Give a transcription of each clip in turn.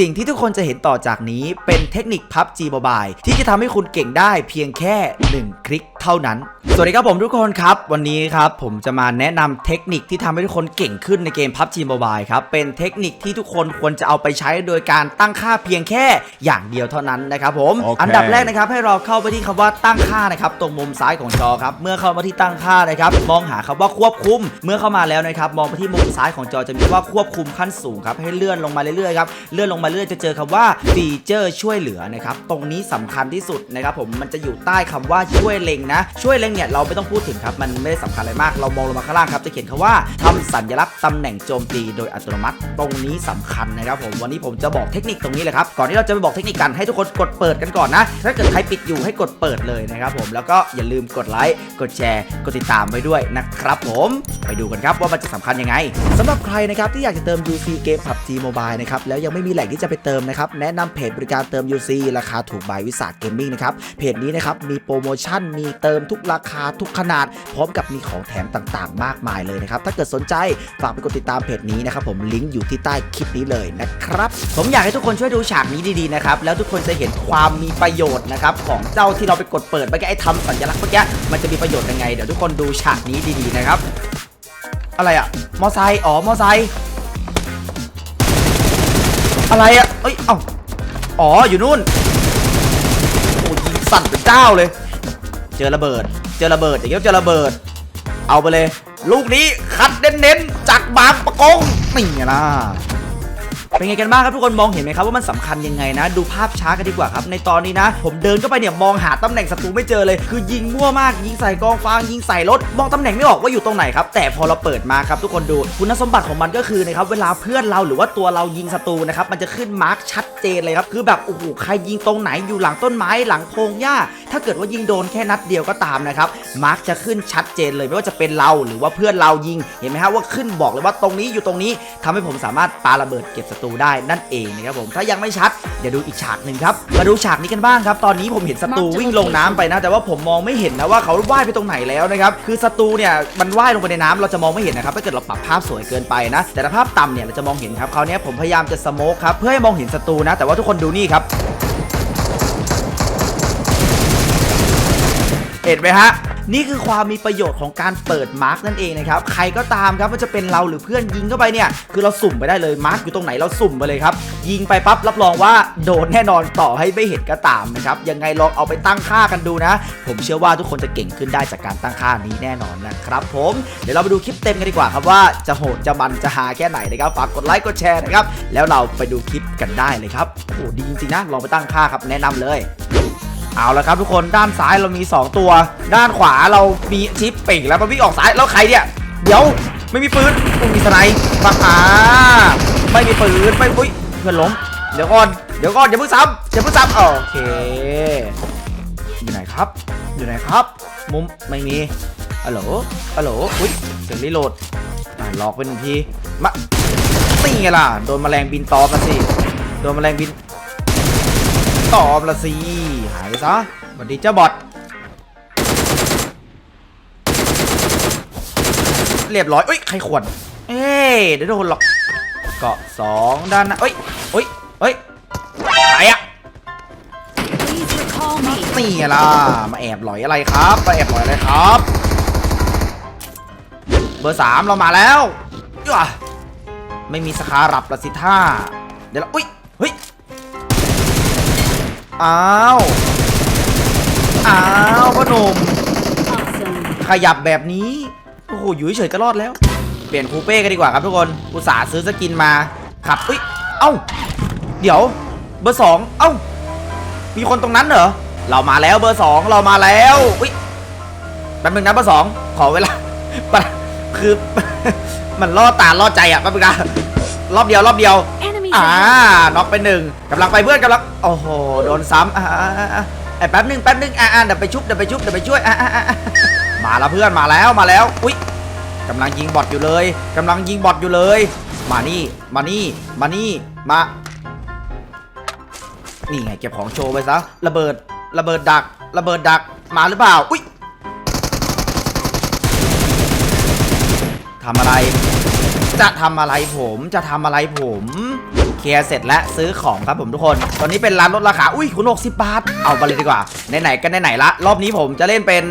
สิ่งที่ทุกคนจะเห็นต่อจากนี้เป็นเทคนิคพับจีบายที่จะทำให้คุณเก่งได้เพียงแค่ 1 คลิก เท่านั้น สวัสดีครับผมทุกคนครับ วันนี้ครับผมจะมาแนะนำเทคนิคที่ทำให้ทุกคนเก่งขึ้นในเกม PUBG Mobile ครับเป็นเทคนิคที่ทุกคนควรจะเอาไปใช้โดยการตั้งค่าเพียงแค่อย่างเดียวเท่านั้นนะครับผมโอเคอันดับแรกนะครับให้เราเข้าไปที่คำว่าตั้งค่านะครับตรงมุมซ้ายของจอครับเมื่อเข้ามาที่ตั้งค่านะครับมองหาคำว่าควบคุม เมื่อเข้ามาแล้วนะครับมองไปที่มุมซ้ายของจอจะมีว่าควบคุมขั้นสูงครับให้เลื่อนลงมาเรื่อยๆครับเลื่อนลงมาเรื่อยจะเจอคำว่าฟีเจอร์ช่วยเหลือนะครับตรงนี้สำคัญที่สุดนะครับผมมันจะอยู่ใต้คำว่าช่วยเล็งนะ ช่วยเล็งเนี่ยเราไม่ต้องพูดถึงครับ มันไม่ได้สำคัญอะไรมาก เรามองลงมาข้างล่างครับจะเขียนคำว่าทำสัญลักษณ์ตำแหน่งโจมตีโดยอัตโนมัติ ตรงนี้สำคัญนะครับผม วันนี้ผมจะบอกเทคนิคตรงนี้เลยครับ ก่อนที่เราจะไปบอกเทคนิคกันให้ทุกคนกดเปิดกันก่อนนะ ถ้าเกิดใครปิดอยู่ให้กดเปิดเลยนะครับผม แล้วก็อย่าลืมกดไลค์ กดแชร์ กดติดตามไว้ด้วยนะครับผม ไปดูกันครับว่ามันจะสำคัญยังไงสำหรับใครนะครับที่อยากจะเติม UC เกม PUBG Mobile นะครับแล้วยังไม่มีแหล่งที่จะไปเติมนะครับแนะนำเพจบริการเติม UC ราคาถูกบายวิสาหเกมมิ่งนะครับเพจนี้นะครับมีโปรโมชั่นมีเติมทุกราคาทุกขนาด พร้อมกับมีของแถมต่างๆ มากมายเลยนะครับ ถ้าเกิดสนใจฝากไปกดติดตามเพจนี้นะครับผมลิงก์อยู่ที่ใต้คลิปนี้เลยนะครับ ผมอยากให้ทุกคนช่วยดูฉากนี้ดีๆนะครับแล้วทุกคนจะเห็นความมีประโยชน์นะครับของเจ้าที่เราไปกดเปิดเมื่อกี้ไอ้ทำสัญลักษณ์เมื่อกี้มันจะมีประโยชน์ยังไงเดี๋ยวทุกคนดูฉากนี้ดีๆนะครับ อะไรอะมอไซค์อ๋อมอไซค์อะไรอะเอ้ยเอ้าอ๋ออยู่นู่นโอ้ยิงสั่นเป็นเจ้าเลย เจอระเบิด เจอระเบิดอย่างเงี้ยเจอระเบิด เอาไปเลย ลูกนี้คัดเน้นๆจากบางประกงนี่ไงล่ะ เป็นไงกันบ้างครับทุกคนมองเห็นไหมครับว่ามันสำคัญยังไงนะ ดูภาพช้ากันดีกว่าครับ ในตอนนี้นะ ผมเดินเข้าไปเนี่ยมองหาตำแหน่งศัตรูไม่เจอเลย คือยิงมั่วมากยิงใส่กองฟางยิงใส่รถมองตำแหน่งไม่ออกว่าอยู่ตรงไหนครับแต่พอเราเปิดมาครับทุกคนดูคุณสมบัติของมันก็คือนะครับเวลาเพื่อนเราหรือว่าตัวเรายิงศัตรูนะครับมันจะขึ้นมาร์กชัดเจนเลยครับคือแบบโอ้โหใครยิงตรงไหนอยู่หลังต้นไม้หลังพงหญ้า ถ้าเกิดว่ายิงโดนแค่นัดเดียวก็ตามนะครับมาร์กจะขึ้นชัดเจนเลยไม่ว่าจะเป็นเราหรือว่าเพื่อนเรายิงเห็นไหมฮะว่าขึ้นบอกเลยว่าตรงนี้อยู่ตรงนี้ทำให้ผมสามารถปาระเบิดเก็บศัตรูได้นั่นเองนะครับผมถ้ายังไม่ชัดเดี๋ยวดูอีกฉากหนึ่งครับมาดูฉากนี้กันบ้างครับ ตอนนี้ผมเห็นศัตรูวิ่งลงน้ำไปนะ แต่ว่าผมมองไม่เห็นนะว่าเขาว่ายไปตรงไหนแล้วนะครับคือศัตรูเนี่ยมันว่ายลงไปในน้ำเราจะมองไม่เห็นนะครับถ้าเกิดเราปรับภาพสวยเกินไปนะ แต่ถ้าภาพต่ำเนี่ยเราจะมองเห็นครับคราวนี้ผมพยายามจะสโมกครับเพื่อให้มองเห็นศัตรูนะ แต่ว่าทุกคนดูนี่ครับเห็นไหมฮะ นี่คือความมีประโยชน์ของการเปิดมาร์กนั่นเองนะครับใครก็ตามครับว่าจะเป็นเราหรือเพื่อนยิงเข้าไปเนี่ยคือเราสุ่มไปได้เลยมาร์กอยู่ตรงไหนเราสุ่มไปเลยครับยิงไปปั๊บรับรองว่าโดนแน่นอนต่อให้ไม่เห็นก็ตามนะครับยังไงลองเอาไปตั้งค่ากันดูนะ ผมเชื่อว่าทุกคนจะเก่งขึ้นได้จากการตั้งค่านี้แน่นอนนะครับผมเดี๋ยวเราไปดูคลิปเต็มกันดีกว่าครับว่าจะโหดจะมันจะหาแค่ไหนนะครับฝากกดไลค์กดแชร์นะครับแล้วเราไปดูคลิปกันได้เลยครับโอ้ดีจริงๆนะลองไปตั้งค่าครับแนะนำเลย เอาละครับทุกคนด้านซ้ายเรามี 2 ตัว ด้านขวาเรามีชิปปีกแล้วมันวิ่งออกซ้ายแล้วใครเนี่ย เดี๋ยวไม่มีปืนอุ้ยมีสไนป์ฝั่าไม่มีปืนไม่อุ้ยเพื่อนล้มเดี๋ยวก่อนเดี๋ยวก่อนอย่าเพิ่งซ้ำอย่าเพิ่งซ้ำโอเค อยู่ไหนครับ อยู่ไหนครับ มุมไม่มีฮัลโหลฮัลโหลอุ้ยเสียงรีโหลดอ่าลอกไปหนึ่งทีมานี่ไงล่ะโดนแมลงบินตอมมาสิโดนแมลงบิน ตอบละสิหายไปซะสวัสดีเจ้าบอทเรียบร้อยเอ้ยใครขวดเอ้ยเดี๋ยวโดนหรอกเกาะสองด้านหน้าเอ้ยเอ้ยเอ้ยใครอะนี่ล่ะมาแอบหลอยอะไรครับมาแอบหลอยอะไรครับ เบอร์สามเรามาแล้วย่ะไม่มีสคารับละสิท่าเดี๋ยวเราอุ้ยเฮ้ย อ้าว อ้าวพ่อหนุ่ม Awesome. ขยับแบบนี้ โอ้โห อยู่เฉยๆก็รอดแล้ว เปลี่ยนคูเป้กันดีกว่าครับทุกคนอุตส่าห์ซื้อสกินมา ขับอุ้ย เอ้า เดี๋ยว เบอร์สอง เอ้า มีคนตรงนั้นเหรอ เรามาแล้วเบอร์สองเรามาแล้วอุ้ย แป๊บนึงนะเบอร์สอง ขอเวลาปะคือ มันล่อตาล่อใจอะแป๊บนึงนะรอบเดียวรอบเดียว Enemies อ่าน็อกไปหนึ่งกำลังไปเพื่อนกำลังโอ้โหโดนซ้ำอ่าไอ้แป๊บนึงแป๊บนึงอ่าอ่าเดี๋ยวไปชุบเดี๋ยวไปชุบเดี๋ยวไปช่วยอ่าอ่าอ่าอ่ามาแล้วเพื่อนมาแล้วมาแล้วอุ้ยกำลังยิงบอทอยู่เลยกำลังยิงบอทอยู่เลย มานี่มานี่มานี่มานี่ไงเก็บของโชว์ไปซะระเบิดระเบิดดักระเบิดดักมาหรือเปล่าอุ้ยทำอะไร จะทำอะไรผมจะทำอะไรผม เคลียร์เสร็จแล้วซื้อของครับผมทุกคน ตอนนี้เป็นร้านลดราคา อุ้ยคูณ60 บาท เอาไปเลยดีกว่า ไหนๆกันไหนๆละ รอบนี้ผมจะเล่นเป็น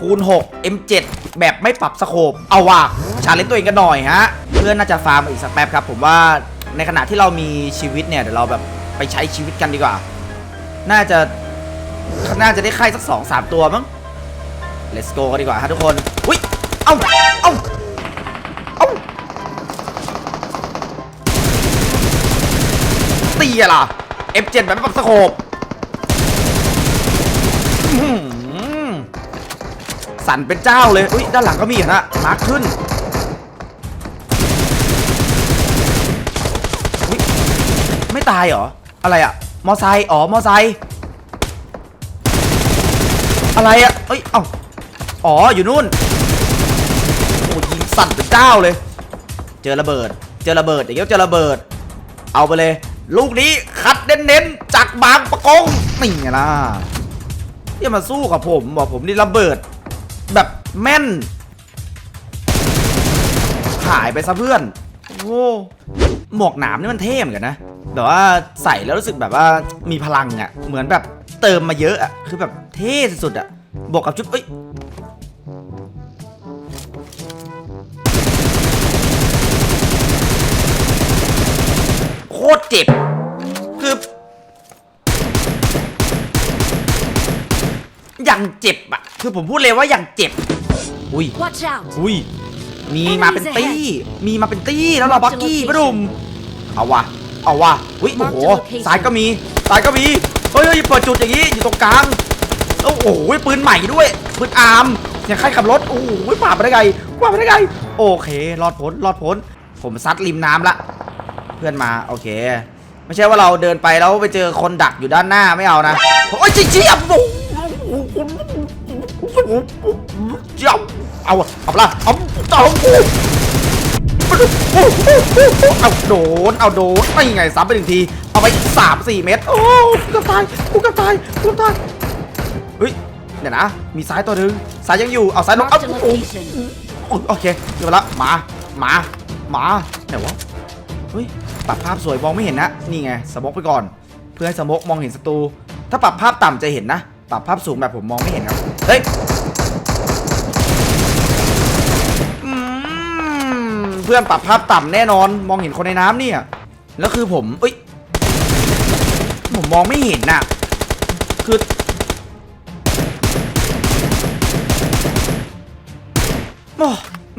คูณ 6 M7 แบบไม่ปรับสโคป เอาว่ะ ชาเลนจ์ตัวเองกันหน่อยฮะ เพื่อนน่าจะฟาร์มอีกสักแป๊บครับ ผมว่า ในขณะที่เรามีชีวิตเนี่ยเดี๋ยวเราแบบไปใช้ชีวิตกันดีกว่า น่าจะ น่าจะได้ไข่สักสองสามตัวมั้ง let's go กันดีกว่าฮะทุกคน อุ้ย เอ้าเอ้าเอา ตีอะล่ะ F7 แบบไม่ปรับสโคปอื้อหือสั่นเป็นเจ้าเลยอุ้ยด้านหลังก็มีเหรอนะมาร์คขึ้นอุ๊ยไม่ตายเหรอ อะไรอะมอไซค์อ๋อมอไซค์อะไรอะเอ้ยเอ้าอ๋ออยู่นู่นโอ้ยิงสั่นเป็นเจ้าเลย เจอระเบิด เจอระเบิดอย่างเงี้ยเจอระเบิด เอาไปเลย ลูกนี้คัดเน้นๆจากบางประกงนี่ไงล่ะอย่มาสู้กับผมบอกผมนี่ระเบิด แบบแม่นหายไปซะเพื่อน โอ้หมวกหนามนี่มันเท่เหมือนกันนะแบบว่าใส่แล้วรู้สึกแบบว่ามีพลังอะ่ะ เหมือนแบบเติมมาเยอะอะ่ะ คือแบบเท่สุดๆอะ่ะบวกกับชุดเอ้ย คตรเจ็บ คืออย่างเจ็บอะคือผมพูดเลยว่าอย่างเจ็บ อุ้ย Watch out! อุ้ย มีมาเป็นตี้ มีมาเป็นตี้แล้วเราบักกี้ปะดุมเอาวะเอาวะอุ้ยโอ้โห Mark the location ซ้ายก็มีซ้ายก็มีเฮ้ยเฮ้ยเปิดจุดอย่างนี้อยู่ตรงกลางโอ้โหปืนใหม่ด้วยปืนอาร์มเสียงใครขับรถโอ้โหผ่านไปได้ไงผ่านไปได้ไง โอเครอดพ้นรอดพ้น ผมซัดริมน้ำละ เพื่อนมาโอเค ไม่ใช่ว่าเราเดินไปแล้วไปเจอคนดักอยู่ด้านหน้าไม่เอานะโอ้ยเจี๊ยบโอ้โหเจี๊ยบเอาเอาละเอาเอาเอาโดนเอาโดนไม่ไงซ้ำไปหนึ่งทีเอาไปสามสี่เม็ดโอ้กูกับตายกูกับตายกูกับตายเฮ้ยเดี๋ยวนะมีซ้ายตัวหนึงซ้ายยังอยู่เอาซ้ายลงเอาโอ้โอเคเดี๋ยวมาละมามามาไหนวะเฮ้ย ปรับภาพสวยมองไม่เห็นนะ นี่ไงสมกไปก่อน เพื่อให้สมกมองเห็นศัตรู ถ้าปรับภาพต่ำจะเห็นนะ ปรับภาพสูงแบบผมมองไม่เห็นครับ เฮ้ยเพื่อนปรับภาพต่ำแน่นอน มองเห็นคนในน้ำเนี่ย แล้วคือผมเอ้ย ผมมองไม่เห็นน่ะ คือโอ้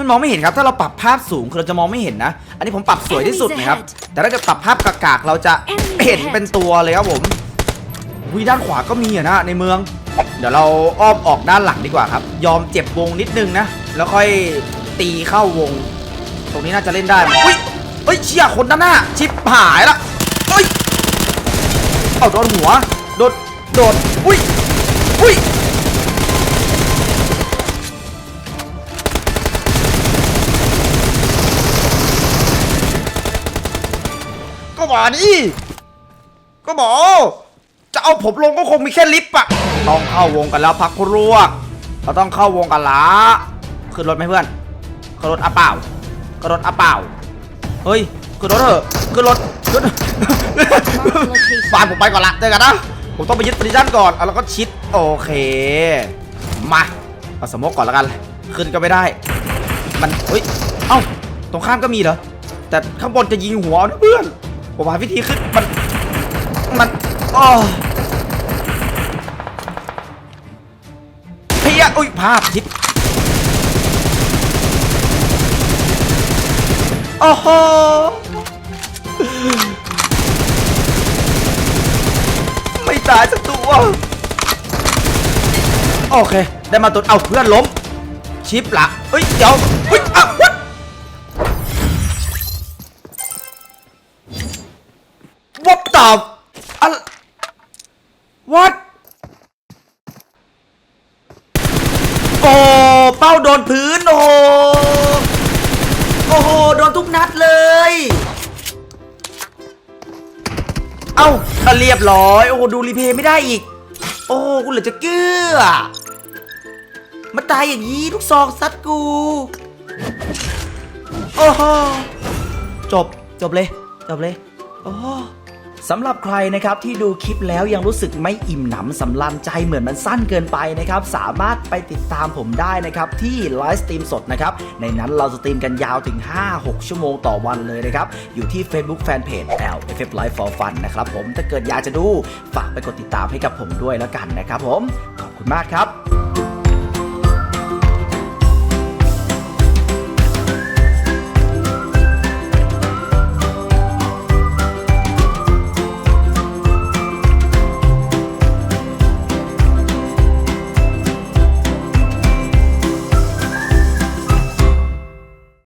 มันมองไม่เห็นครับ ถ้าเราปรับภาพสูงคือเราจะมองไม่เห็นนะ อันนี้ผมปรับสวยที่สุดนะครับ แต่ถ้าเกิดปรับภาพกากๆเราจะเห็นเป็นตัวเลยครับผมวิด้านขวาก็มีอะนะในเมือง เดี๋ยวเราอ้อมออกด้านหลังดีกว่าครับ ยอมเจ็บวงนิดนึงนะ แล้วค่อยตีเข้าวง ตรงนี้น่าจะเล่นได้อุ้ยเฮ้ยเชี่ยคนด้านหน้า ชิปหายละเฮ้ย เอาโดนหัว โดน โดน อุ้ย อุ้ย มาดิก็บอกจะเอาผมลงก็คงมีแค่ลิฟต์อะต้องเข้าวงกันแล้วพักพรวกเราต้องเข้าวงกันละขึ้นรถไหมเพื่อนขึ้นรถอะเปล่าขึ้นรถอะเปล่าเฮ้ยขึ้นรถเถอะขึ้นรถขึ้นบ้านผมไปก่อนละเจอกันนะผมต้องไปยึดปริจันก่อนแล้วก็ชิดโอเค มาเอาสมกก่อนแล้วกัน ขึ้นก็ไม่ได้ มันเฮ้ยเอ้าตรงข้ามก็มีเหรอแต่ข้างบนจะยิงหัวนะเพื่อน ผมหาวิธีขึ้นมันมันอ๋อเฮียอุ้ยภาพทิศโอ้โหไม่ตายสักตัวโอเค ได้มาตัวเอาเพื่อนล้มชิปละเฮ้ยเดี๋ยวเฮ้ยอ้าว what what the อะ what โอ้เป้าโดนพื้น โอ้โหโอ้โหโดนทุกนัดเลย เอ้าเรียบร้อย โอ้โหดูรีเพย์ไม่ได้อีก โอ้โหกูเหลือจะเกื้อมาตายอย่างนี้ลูกซองซัดกู โอ้โหจบ จบเลย จบเลย โอ้ สำหรับใครนะครับที่ดูคลิปแล้วยังรู้สึกไม่อิ่มหนำสำลันใจเหมือนมันสั้นเกินไปนะครับสามารถไปติดตามผมได้นะครับที่ไลฟ์สตรีมสดนะครับในนั้นเราสตรีมกันยาวถึง 5-6 ชั่วโมงต่อวันเลยนะครับอยู่ที่ Facebook Fanpage L F F Live for Fun นะครับผมถ้าเกิดอยากจะดูฝากไปกดติดตามให้กับผมด้วยแล้วกันนะครับผมขอบคุณมากครับ